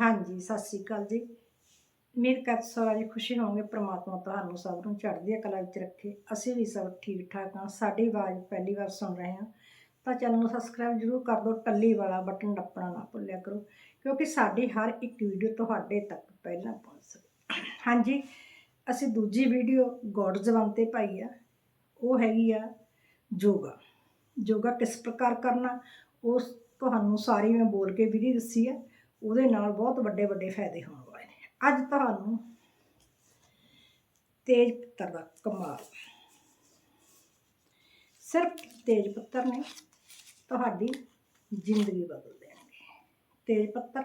ਹਾਂਜੀ, ਸਤਿ ਸ੍ਰੀ ਅਕਾਲ ਜੀ। ਮੇਰੇ ਕਰ ਸਾਰਾ ਖੁਸ਼ੀ ਹੋਵਾਂਗੇ ਪ੍ਰਮਾਤਮਾ ਤੁਹਾਨੂੰ ਸਭ ਨੂੰ ਚੜ੍ਹਦੀ ਕਲਾ ਵਿੱਚ ਰੱਖੇ। ਅਸੀਂ ਵੀ ਸਭ ਠੀਕ ਠਾਕ ਹਾਂ, ਸਾਡੀ ਆਵਾਜ਼ ਪਹਿਲੀ ਵਾਰ ਸੁਣ ਰਹੇ ਹਾਂ। ਤਾਂ ਚੈਨਲ ਨੂੰ ਸਬਸਕ੍ਰਾਈਬ ਜ਼ਰੂਰ ਕਰ ਦਿਓ, ਟੱਲੀ ਵਾਲਾ ਬਟਨ ਨੱਪਣਾ ਨਾ ਭੁੱਲਿਆ ਕਰੋ, ਕਿਉਂਕਿ ਸਾਡੀ ਹਰ ਇੱਕ ਵੀਡੀਓ ਤੁਹਾਡੇ ਤੱਕ ਪਹਿਲਾਂ ਪਹੁੰਚ ਸਕੇ। ਹਾਂਜੀ, ਅਸੀਂ ਦੂਜੀ ਵੀਡੀਓ ਗੋਡ ਜ਼ਬਾਨ ਤੇ ਪਾਈ ਆ। ਉਹ ਹੈਗੀ ਆ ਯੋਗਾ। ਯੋਗਾ ਕਿਸ ਪ੍ਰਕਾਰ ਕਰਨਾ ਉਸ ਤੁਹਾਨੂੰ ਸਾਰੀ ਮੈਂ ਬੋਲ ਕੇ ਵੀਡੀਓ ਦੱਸੀ ਆ। ਉਹਦੇ ਨਾਲ ਬਹੁਤ ਵੱਡੇ ਵੱਡੇ ਫਾਇਦੇ ਹੋਣ ਵਾਲੇ ਨੇ। ਅੱਜ ਤੁਹਾਨੂੰ ਤੇਜ ਪੱਤਰ ਦਾ ਕਮਾਲ। ਸਿਰਫ ਤੇਜ ਪੱਤਰ ਨੇ ਤੁਹਾਡੀ ਜ਼ਿੰਦਗੀ ਬਦਲ ਦੇਣਗੇ। ਤੇਜ ਪੱਤਰ,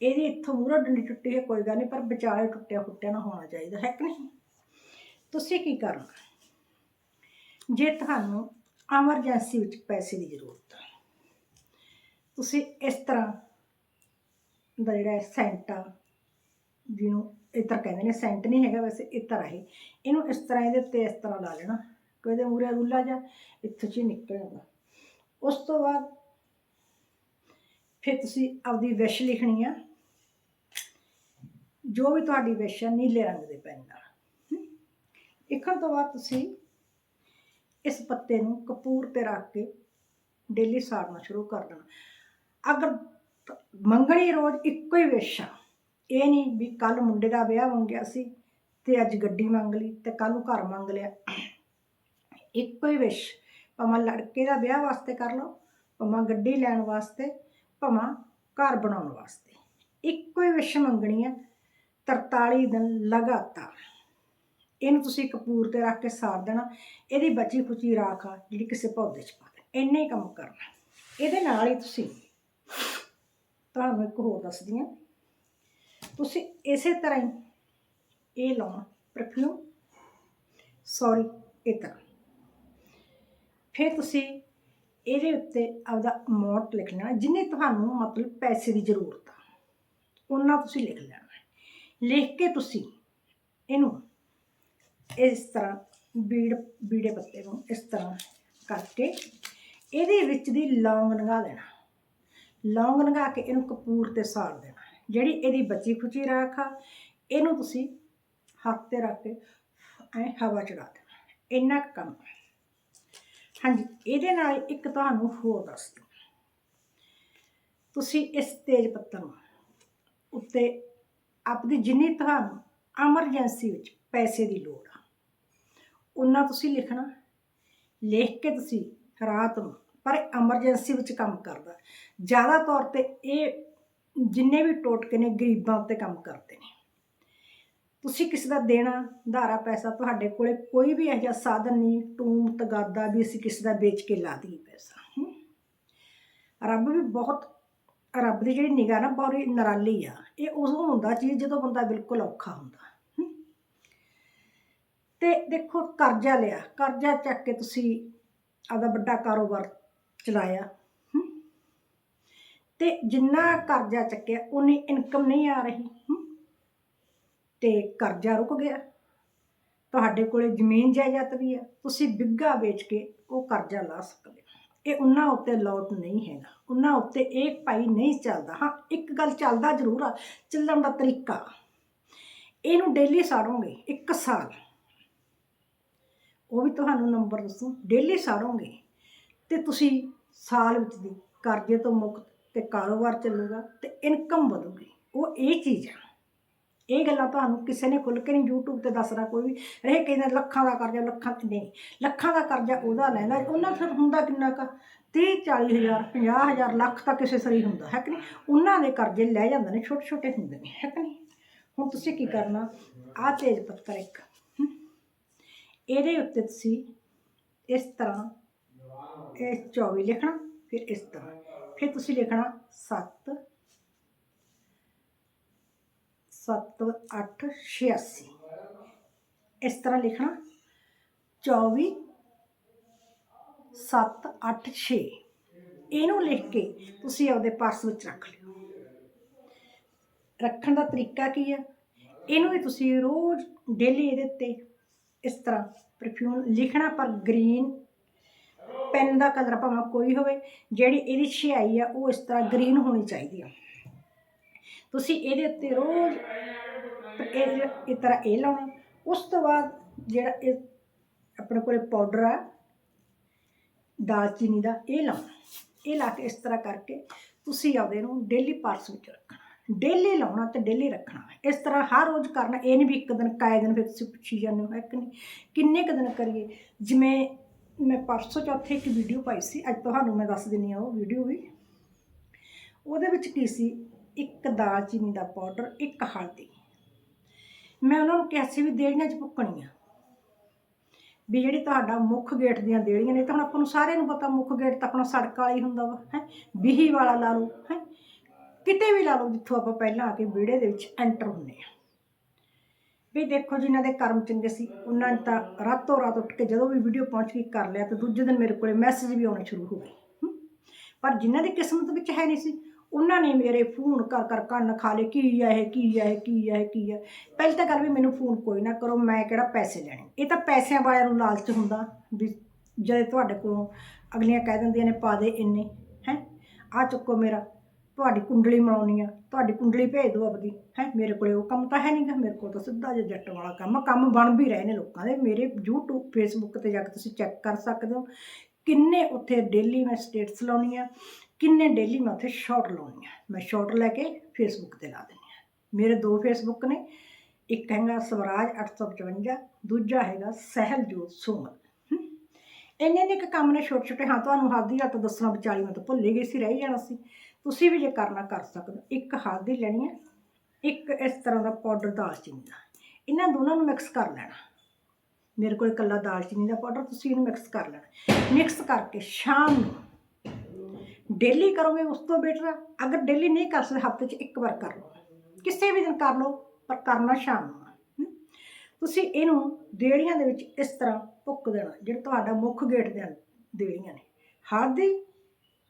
ਇਹਦੀ ਇੱਥੋਂ ਮੂਹਰੋਂ ਡੰਡੀ ਟੁੱਟੀ ਹੈ ਕੋਈ ਗੱਲ ਨਹੀਂ, ਪਰ ਵਿਚਾਲੇ ਟੁੱਟਿਆ ਫੁੱਟਿਆ ਨਾ ਹੋਣਾ ਚਾਹੀਦਾ, ਹੈ ਕਿ ਨਹੀਂ? ਤੁਸੀਂ ਕੀ ਕਰਨਾ ਜੇ ਤੁਹਾਨੂੰ ਐਮਰਜੈਂਸੀ ਵਿੱਚ ਪੈਸੇ ਦੀ ਜ਼ਰੂਰਤ ਹੈ ਤੁਸੀਂ ਇਸ ਤਰ੍ਹਾਂ ਦਾ ਜਿਹੜਾ ਸੈਂਟ ਆ, ਜਿਹਨੂੰ ਇਤਰ ਕਹਿੰਦੇ ਨੇ, ਸੈਂਟ ਨਹੀਂ ਹੈਗਾ ਵੈਸੇ ਇਤਰ ਹੈ ਇਹਨੂੰ ਇਸ ਤਰ੍ਹਾਂ ਇਹਦੇ ਉੱਤੇ ਇਸ ਤਰ੍ਹਾਂ ਲਾ ਲੈਣਾ। ਕਿ ਇਹਦੇ ਮੂਰੇ ਰੁੱਲਾ ਜਾ ਇੱਥੇ ਚ ਹੀ ਨਿਕਲ ਜਾਂਦਾ ਉਸ ਤੋਂ ਬਾਅਦ ਫਿਰ ਤੁਸੀਂ ਆਪਦੀ ਵਿਸ਼ ਲਿਖਣੀ ਆ। ਜੋ ਵੀ ਤੁਹਾਡੀ ਵਿਸ਼ ਆ, ਨੀਲੇ ਰੰਗ ਦੇ ਪੈਨ ਨਾਲ। ਲਿਖਣ ਤੋਂ ਬਾਅਦ ਤੁਸੀਂ ਇਸ ਪੱਤੇ ਨੂੰ ਕਪੂਰ ਤੇ ਰੱਖ ਕੇ ਡੇਲੀ ਸਾੜਨਾ ਸ਼ੁਰੂ ਕਰ ਦੇਣਾ। ਅਗਰ ਮੰਗਣੀ ਰੋਜ਼ ਇੱਕੋ ਹੀ ਵਿਸ਼ ਆ। ਇਹ ਨਹੀਂ ਵੀ ਕੱਲ ਮੁੰਡੇ ਦਾ ਵਿਆਹ ਮੰਗਿਆ ਸੀ ਤੇ ਅੱਜ ਗੱਡੀ ਮੰਗ ਲਈ ਤੇ ਕੱਲ ਨੂੰ ਘਰ ਮੰਗ ਲਿਆ। ਇੱਕੋ ਹੀ ਵਿਸ਼, ਭਾਵੇਂ ਲੜਕੇ ਦਾ ਵਿਆਹ ਵਾਸਤੇ ਕਰ ਲਓ, ਭਾਵੇਂ ਗੱਡੀ ਲੈਣ ਵਾਸਤੇ, ਭਾਵੇਂ ਘਰ ਬਣਾਉਣ ਵਾਸਤੇ। ਇੱਕੋ ਹੀ ਵਿਸ਼ ਮੰਗਣੀ ਹੈ 43 ਦਿਨ ਲਗਾਤਾਰ। ਇਹਨੂੰ ਤੁਸੀਂ ਕਪੂਰ ਤੇ ਰੱਖ ਕੇ ਸਾੜ ਦੇਣਾ, ਇਹਦੀ ਬਚੀ ਖੁਚੀ ਰਾਖ ਆ ਜਿਹੜੀ ਕਿਸੇ ਪੌਦੇ 'ਚ ਪਾ ਦੇ। ਇੰਨੇ ਹੀ ਕੰਮ ਕਰਨਾ। ਇਹਦੇ ਨਾਲ ਹੀ ਤੁਸੀਂ ਤੁਹਾਨੂੰ ਇੱਕ ਹੋਰ ਦੱਸਦੀ ਹਾਂ। ਤੁਸੀਂ ਇਸੇ ਤਰ੍ਹਾਂ ਹੀ ਇਹ ਲਾਉਣਾ ਪਰਫਿਊਮ ਸੌਰੀ ਇਹ ਤਰ੍ਹਾਂ। ਫਿਰ ਤੁਸੀਂ ਇਹਦੇ ਉੱਤੇ ਆਪਦਾ ਅਮਾਉਂਟ ਲਿਖ ਲੈਣਾ, ਜਿੰਨੇ ਤੁਹਾਨੂੰ ਮਤਲਬ ਪੈਸੇ ਦੀ ਜ਼ਰੂਰਤ ਆ, ਉਹਨਾਂ ਤੁਸੀਂ ਲਿਖ ਲੈਣਾ ਲਿਖ ਕੇ ਤੁਸੀਂ ਇਹਨੂੰ ਇਸ ਤਰ੍ਹਾਂ ਬੀੜ, ਬੀੜੇ ਪੱਤੇ ਨੂੰ ਇਸ ਤਰ੍ਹਾਂ ਕਰਕੇ ਇਹਦੇ ਵਿੱਚ ਦੀ ਲੌਂਗ ਲੰਘਾ ਦੇਣਾ ਲੌਂਗ ਲੰਘਾ ਕੇ ਇਹਨੂੰ ਕਪੂਰ ਤੇ ਸਾੜ ਦੇਣਾ। ਜਿਹੜੀ ਇਹਦੀ ਬਚੀ ਖੁਚੀ ਰਾਖ ਆ, ਇਹਨੂੰ ਤੁਸੀਂ ਹੱਥ ਤੇ ਰੱਖ ਕੇ ਐ ਹਵਾ ਚੜਾ ਦੇਣਾ। ਇੰਨਾ ਕੁ ਕੰਮ ਹਾਂਜੀ, ਇਹਦੇ ਨਾਲ ਇੱਕ ਤੁਹਾਨੂੰ ਹੋਰ ਦੱਸ ਦਿਆਂ ਤੁਸੀਂ ਇਸ ਤੇਜ ਪੱਤਰ ਨੂੰ ਉੱਤੇ ਆਪਦੀ ਜਿੰਨੀ ਤੁਹਾਨੂੰ ਐਮਰਜੈਂਸੀ ਵਿੱਚ ਪੈਸੇ ਦੀ ਲੋੜ ਆ, ਉਹਨਾਂ ਤੁਸੀਂ ਲਿਖਣਾ। ਲਿਖ ਕੇ ਤੁਸੀਂ ਰਾਤ ਨੂੰ ਪਰ ਐਮਰਜੈਂਸੀ ਵਿੱਚ ਕੰਮ ਕਰਦਾ। ਜ਼ਿਆਦਾ ਤੌਰ ਤੇ ਇਹ ਜਿੰਨੇ ਵੀ ਟੋਟਕੇ ਨੇ, ਗਰੀਬਾਂ ਉੱਤੇ ਕੰਮ ਕਰਦੇ ਨੇ। ਤੁਸੀਂ ਕਿਸੇ ਦਾ ਦੇਣਾ, ਧਾਰਾ, ਪੈਸਾ ਤੁਹਾਡੇ ਕੋਲੇ ਕੋਈ ਵੀ ਇਹੋ ਜਿਹਾ ਸਾਧਨ ਨਹੀਂ, ਟੂਮ, ਤਗਾਦਾ ਵੀ ਅਸੀਂ ਕਿਸੇ ਦਾ ਵੇਚ ਕੇ ਲਾ ਦਈਏ ਪੈਸਾ ਰੱਬ ਵੀ ਬਹੁਤ, ਰੱਬ ਦੀ ਜਿਹੜੀ ਨਿਗਾਹ ਨਾ ਬੜੀ ਨਰਾਲੀ ਆ। ਇਹ ਉਦੋਂ ਹੁੰਦਾ ਚੀਜ਼ ਜਦੋਂ ਬੰਦਾ ਬਿਲਕੁਲ ਔਖਾ ਹੁੰਦਾ ਹਮ। ਤੇ ਦੇਖੋ ਕਰਜ਼ਾ ਲਿਆ, ਕਰਜ਼ਾ ਚੱਕ ਕੇ ਤੁਸੀਂ ਆਪਦਾ ਵੱਡਾ ਕਾਰੋਬਾਰ ਚਲਾਇਆ। ਹਮ। ਤੇ ਜਿੰਨਾ ਕਰਜ਼ਾ ਚੱਕਿਆ ਉਨੀ ਇਨਕਮ ਨਹੀਂ ਆ ਰਹੀ। ਹਮ। ਤੇ ਕਰਜ਼ਾ ਰੁਕ ਗਿਆ। ਤੁਹਾਡੇ ਕੋਲੇ ਜ਼ਮੀਨ ਜਾਇਦਾਦ ਵੀ ਆ। ਤੁਸੀਂ ਬਿੱਗਾ ਵੇਚ ਕੇ ਉਹ ਕਰਜ਼ਾ ਲਾ ਸਕਦੇ ਇਹ ਉਹਨਾਂ ਉੱਤੇ ਲੋਟ ਨਹੀਂ ਹੈਗਾ। ਉਹਨਾਂ ਉੱਤੇ ਇਹ ਭਾਈ ਨਹੀਂ ਚੱਲਦਾ। ਹਾਂ, ਇੱਕ ਗੱਲ ਚੱਲਦਾ ਜ਼ਰੂਰ ਆ। ਚੱਲਣ ਦਾ ਤਰੀਕਾ। ਇਹਨੂੰ ਡੇਲੀ ਸਾੜੋਗੇ ਇੱਕ ਸਾਲ। ਉਹ ਵੀ ਤੁਹਾਨੂੰ ਨੰਬਰ ਦੱਸੂ। ਡੇਲੀ ਸਾੜੋਗੇ। ਤੇ ਤੁਸੀਂ ਸਾਲ ਵਿੱਚ ਦੀ ਕਰਜ਼ੇ ਤੋਂ ਮੁਕਤ ਤੇ ਕਾਰੋਬਾਰ ਚੱਲੂਗਾ ਤੇ ਇਨਕਮ ਵਧੂਗੀ। ਉਹ ਇਹ ਚੀਜ਼ ਆ। ਇਹ ਗੱਲਾਂ ਤੁਹਾਨੂੰ ਕਿਸੇ ਨੇ ਖੁੱਲ ਕੇ ਨਹੀਂ YouTube ਤੇ ਦੱਸਣਾ ਕੋਈ ਵੀ। ਰਹੇ ਕਹਿੰਦਾ ਲੱਖਾਂ ਦਾ ਕਰਜ਼ਾ, ਲੱਖਾਂ 'ਤੇ ਨਹੀਂ। ਲੱਖਾਂ ਦਾ ਕਰਜ਼ਾ ਉਹਦਾ ਲੈਂਦਾ ਉਹਨਾਂ ਫਿਰ ਹੁੰਦਾ ਕਿੰਨਾ ਕ? 30 40 ਹਜ਼ਾਰ 50 ਹਜ਼ਾਰ, ਲੱਖ ਤਾਂ ਕਿਸੇ ਸਰੀ ਹੁੰਦਾ, ਹੈ ਕਿ ਨਹੀਂ? ਉਹਨਾਂ ਦੇ ਕਰਜ਼ੇ ਲੈ ਜਾਂਦੇ ਨੇ ਛੋਟੇ ਛੋਟੇ ਹੁੰਦੇ ਨੇ, ਹੈ ਕਿ ਨਹੀਂ? ਹੁਣ ਤੁਸੀਂ ਕੀ ਕਰਨਾ? ਆਹ ਤੇਜ ਪੱਤਰ ਇੱਕ ਇਹਦੇ ਉੱਤੇ ਤੁਸੀਂ ਇਸ ਤਰ੍ਹਾਂ ਇਹ 24 ਲਿਖਣਾ, ਫਿਰ ਇਸ ਤਰ੍ਹਾਂ। ਫਿਰ ਤੁਸੀਂ ਲਿਖਣਾ 7 ਸੱਤ, ਅੱਠ, ਛਿਆਸੀ। ਇਸ ਤਰ੍ਹਾਂ ਲਿਖਣਾ 24 7 8 6 ਇਹਨੂੰ ਲਿਖ ਕੇ ਤੁਸੀਂ ਆਪਦੇ ਪਰਸ ਵਿੱਚ ਰੱਖ ਲਿਓ। ਰੱਖਣ ਦਾ ਤਰੀਕਾ ਕੀ ਹੈ ਇਹਨੂੰ ਵੀ ਤੁਸੀਂ ਰੋਜ਼ ਡੇਲੀ ਇਹਦੇ ਉੱਤੇ ਇਸ ਤਰ੍ਹਾਂ ਪਰਫਿਊਮ ਲਿਖਣਾ ਪਰ ਗ੍ਰੀਨ ਪੈਨ ਦਾ ਕਲਰ ਭਾਵੇਂ ਕੋਈ ਹੋਵੇ, ਜਿਹੜੀ ਇਹਦੀ ਛਿਆਈ ਆ, ਉਹ ਇਸ ਤਰ੍ਹਾਂ ਗ੍ਰੀਨ ਹੋਣੀ ਚਾਹੀਦੀ ਆ। ਤੁਸੀਂ ਇਹਦੇ ਉੱਤੇ ਰੋਜ਼ ਇਹ ਇਸ ਤਰ੍ਹਾਂ ਇਹ ਲਾਉਣਾ। ਉਸ ਤੋਂ ਬਾਅਦ ਜਿਹੜਾ ਇਹ ਆਪਣੇ ਕੋਲੇ ਪਾਊਡਰ ਆ, ਦਾਲਚੀਨੀ ਦਾ, ਇਹ ਲਾਉਣਾ। ਇਹ ਲਾ ਕੇ ਇਸ ਤਰ੍ਹਾਂ ਕਰਕੇ ਤੁਸੀਂ ਆਪਦੇ ਨੂੰ ਡੇਲੀ ਪਾਰਸ ਵਿੱਚ ਰੱਖਣਾ। ਡੇਲੀ ਲਾਉਣਾ ਤੇ ਡੇਲੀ ਰੱਖਣਾ। ਇਸ ਤਰ੍ਹਾਂ ਹਰ ਰੋਜ਼ ਕਰਨਾ। ਇਹ ਨਹੀਂ ਵੀ ਇੱਕ ਦਿਨ ਕਾਏ ਦਿਨ ਫਿਰ ਤੁਸੀਂ ਪੁੱਛੀ ਜਾਂਦੇ ਹੋ ਇੱਕ ਨਹੀਂ? ਕਿੰਨੇ ਕੁ ਦਿਨ ਕਰੀਏ? ਜਿਵੇਂ ਮੈਂ ਪਰਸੋਂ ਚੌਥੇ ਇੱਕ ਵੀਡੀਓ ਪਾਈ ਸੀ। ਅੱਜ ਤੁਹਾਨੂੰ ਮੈਂ ਦੱਸ ਦਿੰਨੀ ਆ ਉਹ ਵੀਡੀਓ ਵੀ। ਉਹਦੇ ਵਿੱਚ ਕੀ ਸੀ? ਇੱਕ ਦਾਲਚੀਨੀ ਦਾ ਪਾਊਡਰ ਇੱਕ ਹਲਦੀ। ਮੈਂ ਉਹਨਾਂ ਨੂੰ ਕਿਹਾ ਸੀ ਵੀ ਦੇਲੀਆਂ 'ਚ ਪੁੱਕਣੀਆਂ। ਵੀ ਜਿਹੜੀ ਤੁਹਾਡਾ ਮੁੱਖ ਗੇਟ ਦੀਆਂ ਦੇਲੀਆਂ ਨੇ ਤਾਂ ਹੁਣ ਆਪਾਂ ਨੂੰ ਸਾਰਿਆਂ ਨੂੰ ਪਤਾ, ਮੁੱਖ ਗੇਟ ਤਾਂ ਆਪਣਾ ਸੜਕ ਵਾਲਾ ਹੀ ਹੁੰਦਾ ਵਾ, ਹੈ? ਬਿਹੀ ਵਾਲਾ ਲਾ ਲਓ, ਹੈ? ਕਿਤੇ ਵੀ ਲਾ ਲਓ, ਜਿੱਥੋਂ ਆਪਾਂ ਪਹਿਲਾਂ ਆ ਕੇ ਵਿਹੜੇ ਦੇ ਵਿੱਚ ਐਂਟਰ ਹੁੰਨੇ ਆ ਵੀ ਦੇਖੋ ਜਿਨ੍ਹਾਂ ਦੇ ਕਰਮ ਚੰਗੇ ਸੀ। ਉਹਨਾਂ ਨੇ ਤਾਂ ਰਾਤੋਂ ਰਾਤ ਉੱਠ ਕੇ ਜਦੋਂ ਵੀ ਵੀਡੀਓ ਪਹੁੰਚ ਗਈ, ਕਰ ਲਿਆ ਤੇ ਦੂਜੇ ਦਿਨ ਮੇਰੇ ਕੋਲੇ ਮੈਸੇਜ ਵੀ ਆਉਣੇ ਸ਼ੁਰੂ ਹੋ ਗਏ। ਪਰ ਜਿਨ੍ਹਾਂ ਦੀ ਕਿਸਮਤ ਵਿੱਚ ਹੈ ਨਹੀਂ ਸੀ, ਉਹਨਾਂ ਨੇ ਮੇਰੇ ਫੋਨ ਕਰ ਕਰ ਕੰਨ ਖਾ ਲਏ, ਕੀ ਆ ਇਹ, ਕੀ ਆ ਇਹ, ਕੀ ਆ ਇਹ, ਕੀ ਆ। ਪਹਿਲੀ ਤਾਂ ਗੱਲ ਵੀ ਮੈਨੂੰ ਫੋਨ ਕੋਈ ਨਾ ਕਰੋ, ਮੈਂ ਕਿਹੜਾ ਪੈਸੇ ਲੈਣੇ? ਇਹ ਤਾਂ ਪੈਸਿਆਂ ਵਾਲਿਆਂ ਨੂੰ ਲਾਲਚ ਹੁੰਦਾ ਵੀ ਜਦੋਂ ਤੁਹਾਡੇ ਕੋਲੋਂ ਅਗਲੀਆਂ ਕਹਿ ਦਿੰਦੀਆਂ ਨੇ, ਪਾ ਦੇ ਇੰਨੇ, ਹੈ? ਆ ਚੁੱਕੋ ਮੇਰਾ। ਤੁਹਾਡੀ ਕੁੰਡਲੀ ਬਣਾਉਣੀ ਆ, ਤੁਹਾਡੀ ਕੁੰਡਲੀ ਭੇਜ ਦਿਓ ਆਪਦੀ, ਹੈ, ਮੇਰੇ ਕੋਲੇ ਉਹ ਕੰਮ ਤਾਂ ਹੈ ਨਹੀਂਗਾ ਮੇਰੇ ਕੋਲ ਤਾਂ ਸਿੱਧਾ ਜਿਹਾ ਜੱਟ ਵਾਲਾ ਕੰਮ ਆ। ਕੰਮ ਬਣ ਵੀ ਰਹੇ ਨੇ ਲੋਕਾਂ ਦੇ, ਮੇਰੇ YouTube, Facebook ਤੇ ਜਾ ਕੇ ਤੁਸੀਂ ਚੈੱਕ ਕਰ ਸਕਦੇ ਹੋ ਕਿੰਨੇ ਉੱਥੇ ਡੇਲੀ ਮੈਂ ਸਟੇਟਸ ਲਾਉਣੀ ਆ, ਕਿੰਨੇ ਡੇਲੀ ਮੈਂ ਉੱਥੇ ਸ਼ਾਰਟ ਲਾਉਣੀ ਆ, ਮੈਂ ਸ਼ਾਰਟ ਲੈ ਕੇ ਫੇਸਬੁੱਕ ਤੇ ਲਾ ਦਿੰਦੀ ਆ ਮੇਰੇ ਦੋ ਫੇਸਬੁੱਕ ਨੇ, ਇੱਕ ਹੈਗਾ ਸਵਰਾਜ 855 ਦੂਜਾ ਹੈਗਾ ਸਹਿਲਜੋਤ ਸੁਮਨ ਹਮ। ਇੰਨੇ ਨੇ ਇੱਕ ਕੰਮ ਨੇ ਛੋਟੇ ਛੋਟੇ ਹਾਂ, ਤੁਹਾਨੂੰ ਹਲਦੀ ਦਾ ਤਾਂ ਦੱਸਣਾ ਵਿਚਾਲੀ ਮੈਂ ਤਾਂ ਭੁੱਲ ਹੀ ਗਈ ਸੀ, ਰਹਿ ਜਾਣਾ ਸੀ ਤੁਸੀਂ ਵੀ ਜੇ ਕਰਨਾ ਕਰ ਸਕਦੇ ਹੋ। ਇੱਕ ਹਲਦੀ ਲੈਣੀ ਹੈ, ਇੱਕ ਇਸ ਤਰ੍ਹਾਂ ਦਾ ਪਾਊਡਰ ਦਾਲਚੀਨੀ ਦਾ। ਇਹਨਾਂ ਦੋਨਾਂ ਨੂੰ ਮਿਕਸ ਕਰ ਲੈਣਾ। ਮੇਰੇ ਕੋਲ ਇਕੱਲਾ ਦਾਲਚੀਨੀ ਦਾ ਪਾਊਡਰ ਤੁਸੀਂ ਇਹਨੂੰ ਮਿਕਸ ਕਰ ਲੈਣਾ। ਮਿਕਸ ਕਰਕੇ ਸ਼ਾਮ ਨੂੰ ਡੇਲੀ ਕਰੋਗੇ ਉਸ ਤੋਂ ਬੈਟਰ ਆ। ਅਗਰ ਡੇਲੀ ਨਹੀਂ ਕਰ ਸਕਦੇ, ਹਫ਼ਤੇ 'ਚ ਇੱਕ ਵਾਰ ਕਰ ਲਓ। ਕਿਸੇ ਵੀ ਦਿਨ ਕਰ ਲਓ, ਪਰ ਕਰਨਾ ਸ਼ਾਮ ਨੂੰ। ਤੁਸੀਂ ਇਹਨੂੰ ਦੇੜੀਆਂ ਦੇ ਵਿੱਚ ਇਸ ਤਰ੍ਹਾਂ ਭੁੱਕ ਦੇਣਾ, ਜਿਹੜਾ ਤੁਹਾਡਾ ਮੁੱਖ ਗੇਟ ਦੇ ਦੇੜੀਆਂ ਨੇ। ਹਲਦੀ,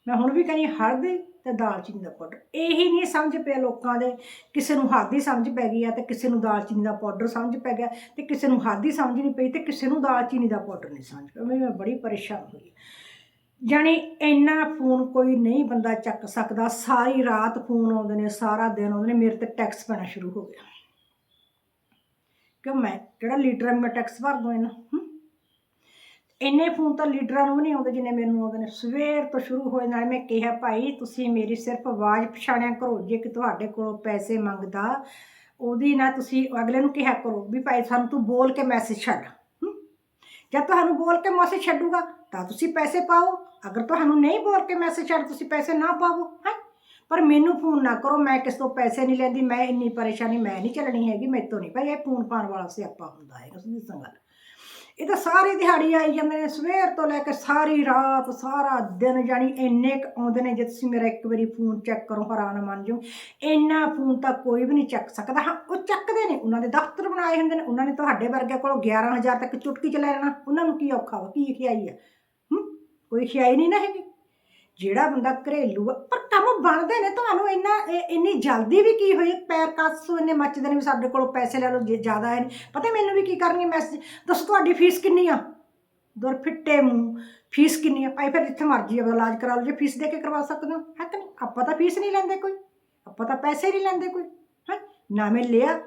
ਮੈਂ ਹੁਣ ਵੀ ਕਹਿੰਦੀ ਹਲਦੀ ਤੇ ਦਾਲਚੀਨੀ ਦਾ ਪਾਊਡਰ। ਇਹੀ ਨਹੀਂ ਸਮਝ ਪਿਆ ਲੋਕਾਂ ਦੇ, ਕਿਸੇ ਨੂੰ ਹਲਦੀ ਸਮਝ ਪੈ ਗਈ ਆ ਤੇ ਕਿਸੇ ਨੂੰ ਦਾਲਚੀਨੀ ਦਾ ਪਾਊਡਰ ਸਮਝ ਪੈ ਗਿਆ ਤੇ ਕਿਸੇ ਨੂੰ ਹਲਦੀ ਸਮਝ ਨਹੀਂ ਪਈ ਤੇ ਕਿਸੇ ਨੂੰ ਦਾਲਚੀਨੀ ਦਾ ਪਾਊਡਰ ਨਹੀਂ ਸਮਝ ਪਿਆ। ਮੈਂ ਬੜੀ ਪਰੇਸ਼ਾਨ ਹੋਈ ਜਾਣੀ ਇੰਨਾ ਫੋਨ ਕੋਈ ਨਹੀਂ ਬੰਦਾ ਚੱਕ ਸਕਦਾ, ਸਾਰੀ ਰਾਤ ਫੋਨ ਆਉਂਦੇ ਨੇ, ਸਾਰਾ ਦਿਨ ਆਉਂਦੇ ਨੇ, ਮੇਰੇ ਤੇ ਟੈਕਸ ਪੈਣਾ ਸ਼ੁਰੂ ਹੋ ਗਿਆ। ਕਿ ਮੈਂ, ਕਿਹੜਾ ਲੀਡਰ ਮੈਂ ਟੈਕਸ ਭਰ ਦੂੰ ਇਹਨਾਂ ਇੰਨੇ ਫੋਨ ਤਾਂ ਲੀਡਰਾਂ ਨੂੰ ਵੀ ਨਹੀਂ ਆਉਂਦੇ ਜਿੰਨੇ ਮੈਨੂੰ ਆਉਂਦੇ ਨੇ। ਸਵੇਰ ਤੋਂ ਸ਼ੁਰੂ ਹੋਏ ਨਾਲ ਮੈਂ ਕਿਹਾ, ਭਾਈ, ਤੁਸੀਂ ਮੇਰੀ ਸਿਰਫ ਆਵਾਜ਼ ਪਛਾਣਿਆ ਕਰੋ। ਜੇ ਕਿ ਤੁਹਾਡੇ ਕੋਲੋਂ ਪੈਸੇ ਮੰਗਦਾ, ਉਹਦੀ ਨਾ ਤੁਸੀਂ ਅਗਲੇ ਨੂੰ ਕਿਹਾ ਕਰੋ ਵੀ ਭਾਈ, ਸਾਨੂੰ ਤੂੰ ਬੋਲ ਕੇ ਮੈਸੇਜ ਛੱਡ। ਹਮ? ਜਦ ਤੁਹਾਨੂੰ ਬੋਲ ਕੇ ਮੈਸੇਜ ਛੱਡੂਗਾ, ਤਾਂ ਤੁਸੀਂ ਪੈਸੇ ਪਾਓ। ਅਗਰ ਤੁਹਾਨੂੰ ਨਹੀਂ ਬੋਲ ਕੇ ਮੈਸੇਜ ਛੱਡ, ਤੁਸੀਂ ਪੈਸੇ ਨਾ ਪਾਵੋ। ਹੈ? ਪਰ ਮੈਨੂੰ ਫੋਨ ਨਾ ਕਰੋ, ਮੈਂ ਕਿਸ ਤੋਂ ਪੈਸੇ ਨਹੀਂ ਲੈਂਦੀ, ਮੈਂ ਇੰਨੀ ਪਰੇਸ਼ਾਨੀ ਮੈਂ ਨਹੀਂ ਚੱਲਣੀ ਹੈਗੀ, ਮੇਰੇ ਤੋਂ ਨਹੀਂ। ਭਾਈ, ਇਹ ਫੋਨ ਪਾਉਣ ਵਾਲਾ ਸਿਆਪਾ ਹੁੰਦਾ ਹੈ ਉਸ ਦੀ ਸੰਗਲ ਇਹ ਤਾਂ ਸਾਰੀ ਦਿਹਾੜੀ ਆਈ ਜਾਂਦੇ ਨੇ, ਸਵੇਰ ਤੋਂ ਲੈ ਕੇ ਸਾਰੀ ਰਾਤ, ਸਾਰਾ ਦਿਨ, ਜਾਣੀ ਇੰਨੇ ਕੁ ਆਉਂਦੇ ਨੇ, ਜੇ ਤੁਸੀਂ ਮੇਰਾ ਇੱਕ ਵਾਰੀ ਫੋਨ ਚੈੱਕ ਕਰੋ, ਹੈਰਾਨ ਮੰਨ ਜਾਓ। ਇੰਨਾ ਫੋਨ ਤਾਂ ਕੋਈ ਵੀ ਨਹੀਂ ਚੱਕ ਸਕਦਾ। ਹਾਂ, ਉਹ ਚੱਕਦੇ ਨੇ, ਉਹਨਾਂ ਦੇ ਦਫ਼ਤਰ ਬਣਾਏ ਹੁੰਦੇ ਨੇ, ਉਹਨਾਂ ਨੇ ਤੁਹਾਡੇ ਵਰਗੇ ਕੋਲੋਂ 11000 ਤੱਕ ਚੁਟਕੀ ਚ ਲੈ ਲੈਣਾ। ਉਹਨਾਂ ਨੂੰ ਕੀ ਔਖਾ ਵਾ, ਕੀ ਖਿਆਈ ਆ? ਕੋਈ ਖਿਆਈ ਨਹੀਂ ਨਾ ਹੈਗੀ। ਜਿਹੜਾ ਬੰਦਾ ਘਰੇਲੂ ਆ, ਪਰ ਕੰਮ ਬਣਦੇ ਨੇ ਤੁਹਾਨੂੰ ਇੰਨਾ, ਇਹ- ਇੰਨੀ ਜਲਦੀ ਵੀ ਕੀ ਹੋਈ? ਪੈਰ ਕਾਸੂ ਇੰਨੇ ਮੱਚਦੇ ਨੇ ਵੀ ਸਾਡੇ ਕੋਲੋਂ ਪੈਸੇ ਲੈ ਲਓ, ਜੇ ਜ਼ਿਆਦਾ ਹੈ ਨਹੀਂ ਪਤਾ ਮੈਨੂੰ ਵੀ ਕੀ ਕਰਨੀ ਮੈਸੇਜ ਦੱਸੋ ਤੁਹਾਡੀ ਫੀਸ ਕਿੰਨੀ ਆ? ਦੁਰ ਫਿੱਟੇ ਮੂੰਹ। ਫੀਸ ਕਿੰਨੀ ਆ? ਭਾਈ ਫਿਰ ਜਿੱਥੇ ਮਰਜ਼ੀ ਆਪਦਾ ਇਲਾਜ ਕਰਾ ਲਓ, ਜੇ ਫੀਸ ਦੇ ਕੇ ਕਰਵਾ ਸਕਦੇ ਹੋ, ਹੈ ਕਿ ਨਹੀਂ? ਆਪਾਂ ਤਾਂ ਫੀਸ ਨਹੀਂ ਲੈਂਦੇ ਕੋਈ। ਆਪਾਂ ਤਾਂ ਪੈਸੇ ਨਹੀਂ ਲੈਂਦੇ ਕੋਈ, ਹੈ? ਨਾ ਮੈਂ ਲਿਆ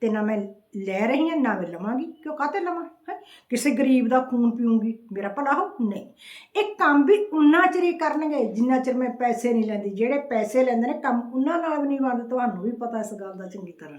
ਤੇ ਨਾ ਮੈਂ ਲੈ ਰਹੀ ਹਾਂ, ਨਾ ਮੈਂ ਲਵਾਂਗੀ। ਕਿਉਂ ਕਾਤੇ ਲਵਾਂ? ਹੈ? ਕਿਸੇ ਗਰੀਬ ਦਾ ਖੂਨ ਪੀਊਂਗੀ, ਮੇਰਾ ਭਲਾ ਹੋ ਨਹੀਂ। ਇਹ ਕੰਮ ਵੀ ਉਨਾ ਚਿਰ ਹੀ ਕਰਨਗੇ, ਜਿੰਨਾ ਚਿਰ ਮੈਂ ਪੈਸੇ ਨਹੀਂ ਲੈਂਦੀ। ਜਿਹੜੇ ਪੈਸੇ ਲੈਂਦੇ ਨੇ, ਕੰਮ ਉਹਨਾਂ ਨਾਲ ਵੀ ਨਹੀਂ ਬਣਦਾ। ਤੁਹਾਨੂੰ ਵੀ ਪਤਾ ਇਸ ਗੱਲ ਦਾ ਚੰਗੀ ਤਰ੍ਹਾਂ।